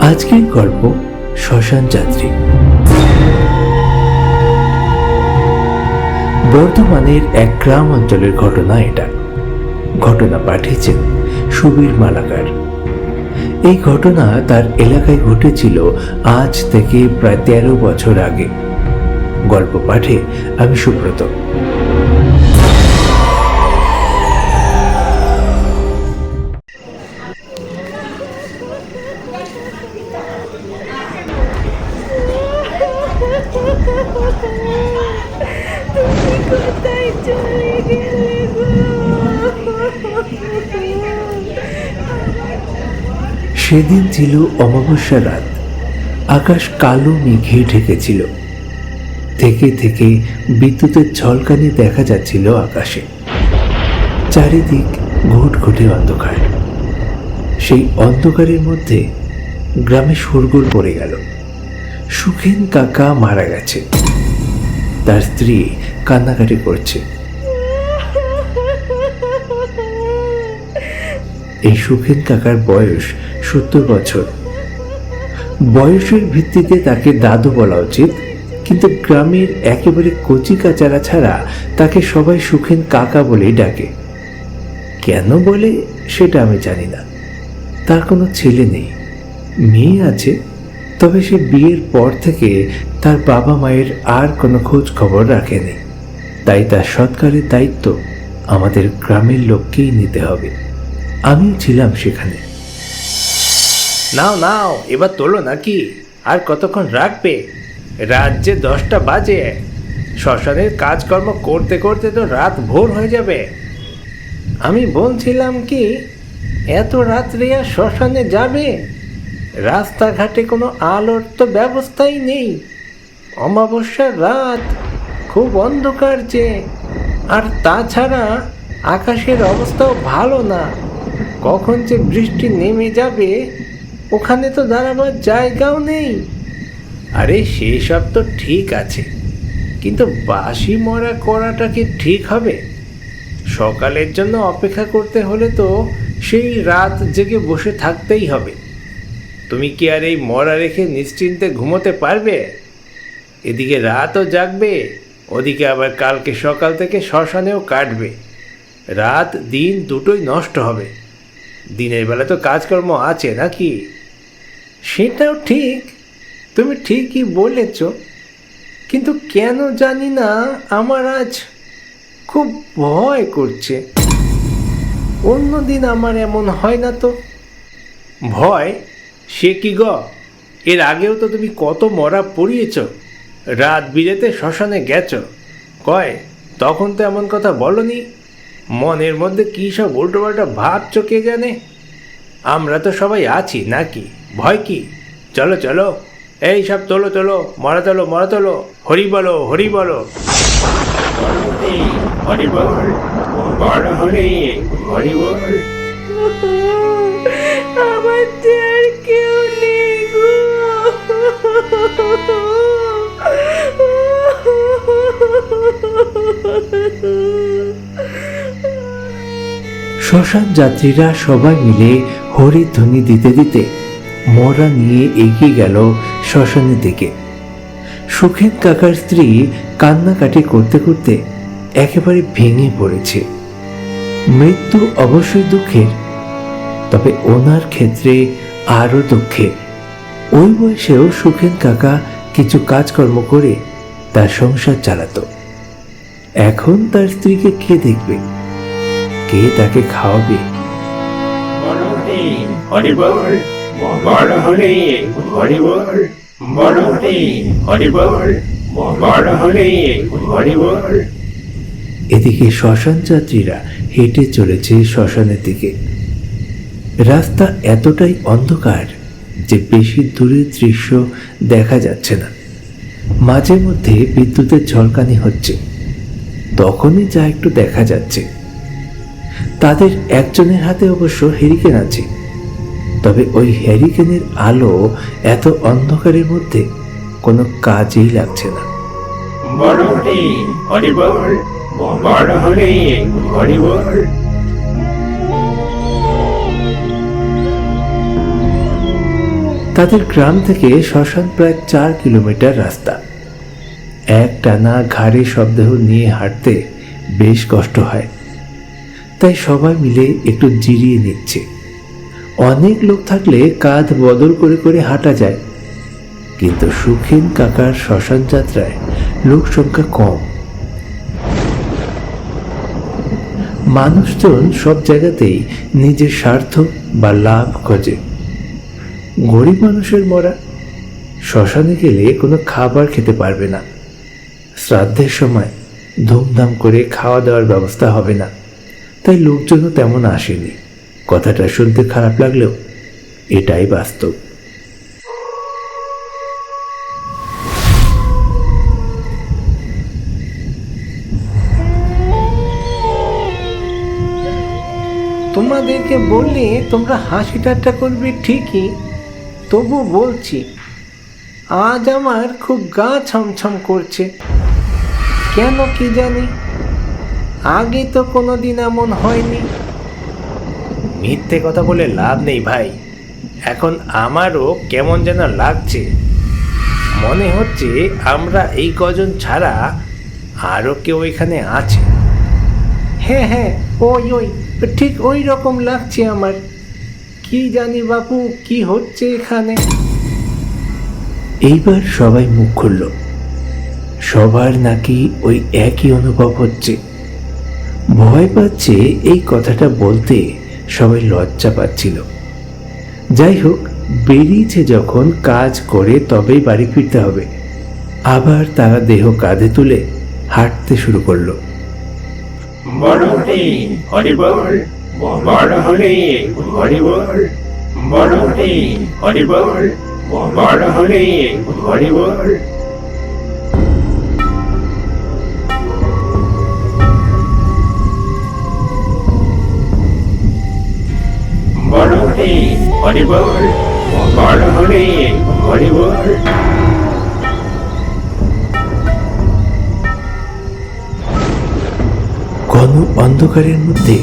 আজকের গল্প শ্মশান যাত্রী। বর্ধমানের এক গ্রাম অঞ্চলের ঘটনা এটা। ঘটনা পাঠিয়েছেন সুবীর মালাকার। এই ঘটনা তার এলাকায় ঘটেছিল আজ থেকে প্রায় তেরো বছর আগে। গল্প পাঠে আমি সুব্রত। সেদিন ছিল অমাবস্যা রাত। আকাশ কালো মেঘে ঢেকেছিল। থেকে থেকে বিদ্যুতের ঝলকানি দেখা যাচ্ছিল আকাশে। চারিদিক ঘুটঘুটে অন্ধকার। সেই অন্ধকারের মধ্যে গ্রামে শোরগোল পড়ে গেল। সুখেন কাকা মারা গেছে। তার স্ত্রী কান্নাকাটি করছে। এই সুখেন কাকার বয়স সত্তর বছর। বয়সের ভিত্তিতে তাকে দাদু বলা উচিত, কিন্তু গ্রামের একেবারে কচি কাচারা ছাড়া তাকে সবাই সুখেন কাকা বলেই ডাকে। কেন বলে সেটা আমি জানি না। তার কোনো ছেলে নেই, মেয়ে আছে, তবে সে বিয়ের পর থেকে তার বাবা মায়ের আর কোনো খোঁজ খবর রাখেনি। তাই তার সৎকারের দায়িত্ব আমাদের গ্রামের লোককেই নিতে হবে। আমিও ছিলাম সেখানে। নাও নাও, এবার তোলো নাকি? আর কতক্ষণ রাখবে? রাত যে দশটা বাজে। শ্মশানের কাজকর্ম করতে করতে তো রাত ভোর হয়ে যাবে। আমি বলছিলাম কি, এত রাত্রে আর শ্মশানে যাবে? রাস্তাঘাটে কোনো আলোর তো ব্যবস্থাই নেই। অমাবস্যার রাত খুব অন্ধকার যে, আর তাছাড়া আকাশের অবস্থাও ভালো না। কখন যে বৃষ্টি নেমে যাবে, ওখানে তো দাঁড়াবার জায়গাও নেই। আরে সেসব তো ঠিক আছে, কিন্তু বাসি মরা করাটা কি ঠিক হবে? সকালের জন্য অপেক্ষা করতে হলে তো সেই রাত জেগে বসে থাকতেই হবে। তুমি কি আর এই মরা রেখে নিশ্চিন্তে ঘুমোতে পারবে? এদিকে রাতও জাগবে, ওদিকে আবার কালকে সকাল থেকে শ্মশানেও কাটবে। রাত দিন দুটোই নষ্ট হবে। দিনের বেলা তো কাজকর্ম আছে নাকি? সেটাও ঠিক, তুমি ঠিকই বলেছ। কিন্তু কেন জানি না, আমার আজ খুব ভয় করছে। অন্যদিন আমার এমন হয় না তো। ভয়? সে কি গ? এর আগেও তো তুমি কত মরা পড়িয়েছ। রাত বিরেতে শ্মশানে গেছ। কয়, তখন তো এমন কথা বলনি? মনের মধ্যে কী সব উল্টোপাল্টা ভাবছ কে জানে? আমরা তো সবাই আছি নাকি? ভয় কি? চলো চলো। এই সব তোলো তোলো। মরা তোলো মরা তোলো। হরি বলো হরি বলো। আমার যে আর কেউ নেই গো। শ্মশান যাত্রীরা সবাই মিলে হরির ধ্বনি দিতে দিতে মরা নিয়ে এগিয়ে গেল শ্মশানের দিকে। সুখেন কাকার স্ত্রী কান্নাকাটি করতে করতে একেবারে ভেঙে পড়েছে। মৃত্যু অবশ্যই দুঃখের, তবে ওনার ক্ষেত্রে আরও দুঃখের। ওই বয়সেও সুখেন কাকা কিছু কাজকর্ম করে তার সংসার চালাতো। এখন তার স্ত্রীকে কে দেখবে? কে তাকে খাওয়াবে? এদিকে শ্মশান যাত্রীরা হেঁটে চলেছে শ্মশানের দিকে। রাস্তা এতটাই অন্ধকার যে বেশি দূরের দৃশ্য দেখা যাচ্ছে না। মাঝে মধ্যে বিদ্যুতের ঝলকানি হচ্ছে। তখনই যা একটু দেখা যাচ্ছে। তাদের একজনের হাতে অবশ্য হ্যারিকেন আছে। তবে ওই হ্যারিকেনের আলো এত অন্ধকারের মধ্যে কোনো কাজেই লাগছে না। তাদের গ্রাম থেকে শ্মশান প্রায় চার কিলোমিটার রাস্তা। এক টানা ঘাড়ে শবদেহ নিয়ে হাঁটতে বেশ কষ্ট হয়। তাই সবাই মিলে একটু জিরিয়ে নিচ্ছে। অনেক লোক থাকলে কাঁধ বদল করে করে হাঁটা যায়। কিন্তু সুখেন কাকার শ্মশান যাত্রায় লোক সংখ্যা কম। মানুষজন সব জায়গাতেই নিজের স্বার্থ বা লাভ খোঁজে। গরিব মানুষের মরা শ্মশানে গেলে কোনো খাবার খেতে পারবে না। শ্রাদ্ধের সময় ধুমধাম করে খাওয়া দাওয়ার ব্যবস্থা হবে না। তাই লোকজনও তেমন আসেনি। কথাটা শুনতে খারাপ লাগলেও এটাই বাস্তব। তোমাদেরকে বললে তোমরা হাসি ঠাট্টা করবে ঠিকই তবু বলছি, আজ আমার খুব গা ছমছম করছে। কেন কি জানি? আগে তো কোনো দিন এমন হয়নি। মিথ্যে কথা বলে লাভ নেই ভাই। এখন আমারও কেমন যেন লাগছে। মনে হচ্ছে আমরা এই কজন ছাড়া আরও কেউ এখানে আছে। হ্যাঁ হ্যাঁ ওই ওই, ঠিক ওই রকম লাগছে আমার। কি জানি বাপু, কি হচ্ছে এখানে? এইবার সবাই মুখ খুলল। সবার নাকি ওই একই অনুভব হচ্ছে। ভয় পাচ্ছে এই কথাটা বলতে সবাই লজ্জা পাচ্ছিল। যাই হোক, বেরিয়েছে যখন কাজ করে তবেই বাড়ি ফিরতে হবে। আবার তারা দেহ কাঁধে তুলে হাঁটতে শুরু করল। বড় হলে হরিবল বড় হলে হরিবল বড় হলে হরিবল বড় হলে হরিবল ঘন অন্ধকারের মধ্যে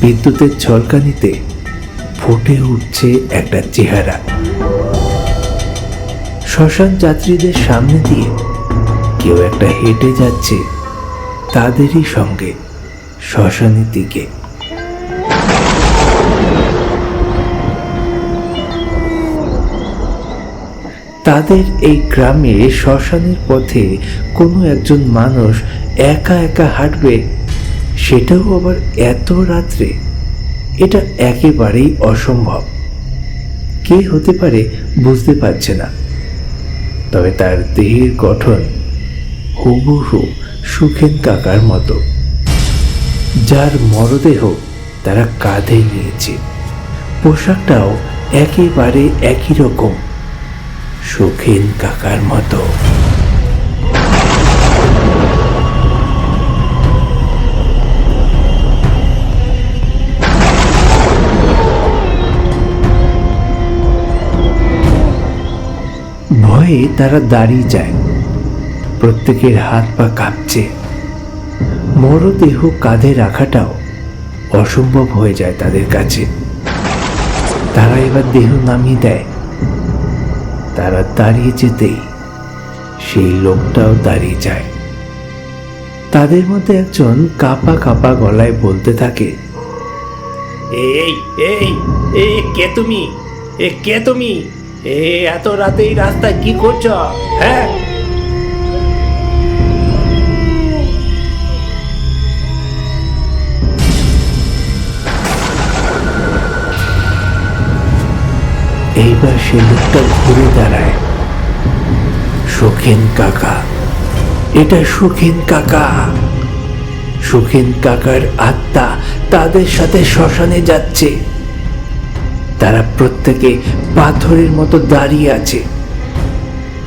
বিদ্যুতের ঝলকানিতে ফুটে উঠছে একটা চেহারা। শ্মশান যাত্রীদের সামনে দিয়ে কেউ একটা হেঁটে যাচ্ছে তাদেরই সঙ্গে শ্মশানের দিকে। তাদের এই গ্রামে শ্মশানের পথে কোনো একজন মানুষ একা একা হাঁটবে, সেটাও আবার এত রাত্রে? এটা একেবারেই অসম্ভব। কে হতে পারে বুঝতে পারছে না। তবে তার দেহের গঠন হুবহু সুখেন কাকার মতো। যার মরদেহ তারা কাঁধে নিয়েছে। পোশাকটাও একেবারে একই রকম। সুখেন কাকার মতো। ভয়ে তারা দাঁড়িয়ে যায়। প্রত্যেকের হাত পা কাঁপছে। মরদেহ কাঁধে রাখাটাও অসম্ভব হয়ে যায় তাদের কাছে। তারা এবার দেহ নামিয়ে দেয়। তারা দাঁড়িয়ে যেতেই সেই লোকটাও দাঁড়িয়ে যায়। তাদের মধ্যে একজন কাপা কাপা গলায় বলতে থাকে, এই এই, এ কে তুমি? এ কে তুমি? এ এত রাতেই রাস্তায় কি করছ? হ্যাঁ এইবার সে লোকটা ঘুরে দাঁড়ায়। সুখেন কাকা। এটা সুখেন কাকা। সুখেন কাকার আত্মা তাদের সাথে শ্মশানে যাচ্ছে। তারা প্রত্যেকে পাথরের মতো দাঁড়িয়ে আছে।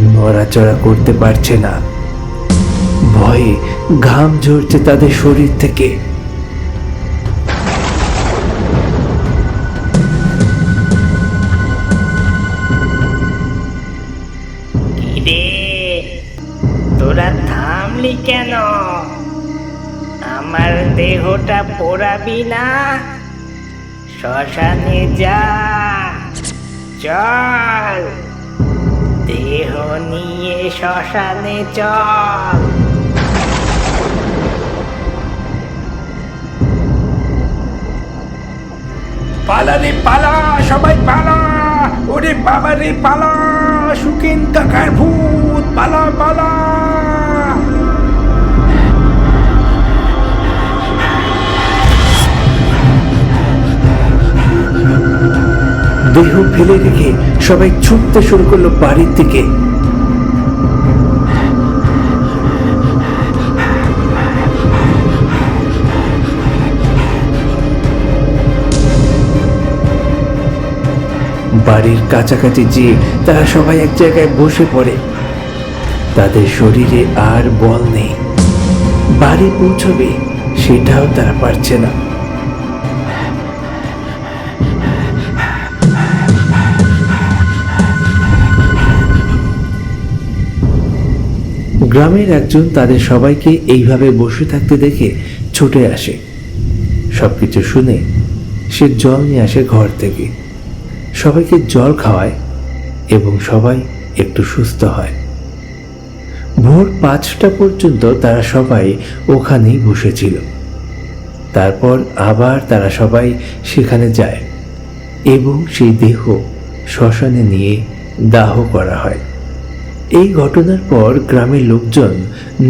নড়াচড়া করতে পারছে না। ভয়ে ঘাম ঝরছে তাদের শরীর থেকে। তোরা থামলি কেন? আমার দেহটা পোড়াবি না? শ্মশানে যা। চল। দেহ নিয়ে শ্মশানে চল। পালা রে পালা, সবাই পালা। ওরে বাবা রে পালা সুকেন কাকার ভূত, পালা পালা। দেহ ফেলে রেখে সবাই ছুটতে শুরু করল বাড়ির দিকে। বাড়ির কাছাকাছি যেয়ে তারা সবাই এক জায়গায় বসে পড়ে। তাদের শরীরে আর বল নেই। বাড়ি পৌঁছবে সেটাও তারা পারছে না। গ্রামের একজন তাদের সবাইকে এইভাবে বসে থাকতে দেখে ছুটে আসে। সব কিছু শুনে সে জল নিয়ে আসে ঘর থেকে। সবাইকে জল খাওয়ায় এবং সবাই একটু সুস্থ হয়। ভোর পাঁচটা পর্যন্ত তারা সবাই ওখানেই বসেছিল। তারপর আবার তারা সবাই সেখানে যায় এবং সেই দেহ শ্মশানে নিয়ে দাহ করা হয়। এই ঘটনার পর গ্রামের লোকজন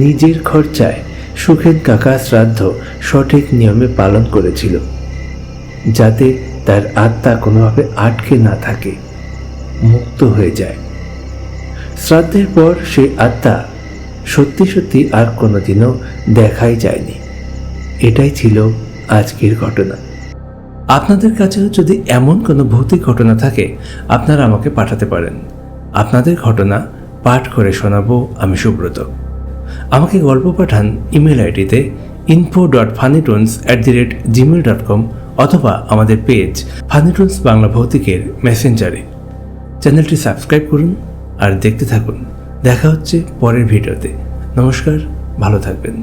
নিজের খরচায় সুখেন কাকা শ্রাদ্ধ সঠিক নিয়মে পালন করেছিল, যাতে তার আত্মা কোনোভাবে আটকে না থাকে, মুক্ত হয়ে যায়। শ্রাদ্ধের পর সেই আত্মা সত্যি সত্যি আর কোনোদিনও দেখাই যায়নি। এটাই ছিল আজকের ঘটনা। আপনাদের কাছেও যদি এমন কোনো ভৌতিক ঘটনা থাকে, আপনারা আমাকে পাঠাতে পারেন। আপনাদের ঘটনা পাঠ করে শোনাবো আমি সুব্রত। আমাকে গল্প পাঠান ইমেল আইডিতে info dot funnytoons at the rate Gmail dot com অথবা আমাদের পেজ ফানিটুন্স বাংলা ভৌতিকের মেসেঞ্জারে। চ্যানেলটি সাবস্ক্রাইব করুন আর দেখতে থাকুন। দেখা হচ্ছে পরের ভিডিওতে। নমস্কার, ভালো থাকবেন।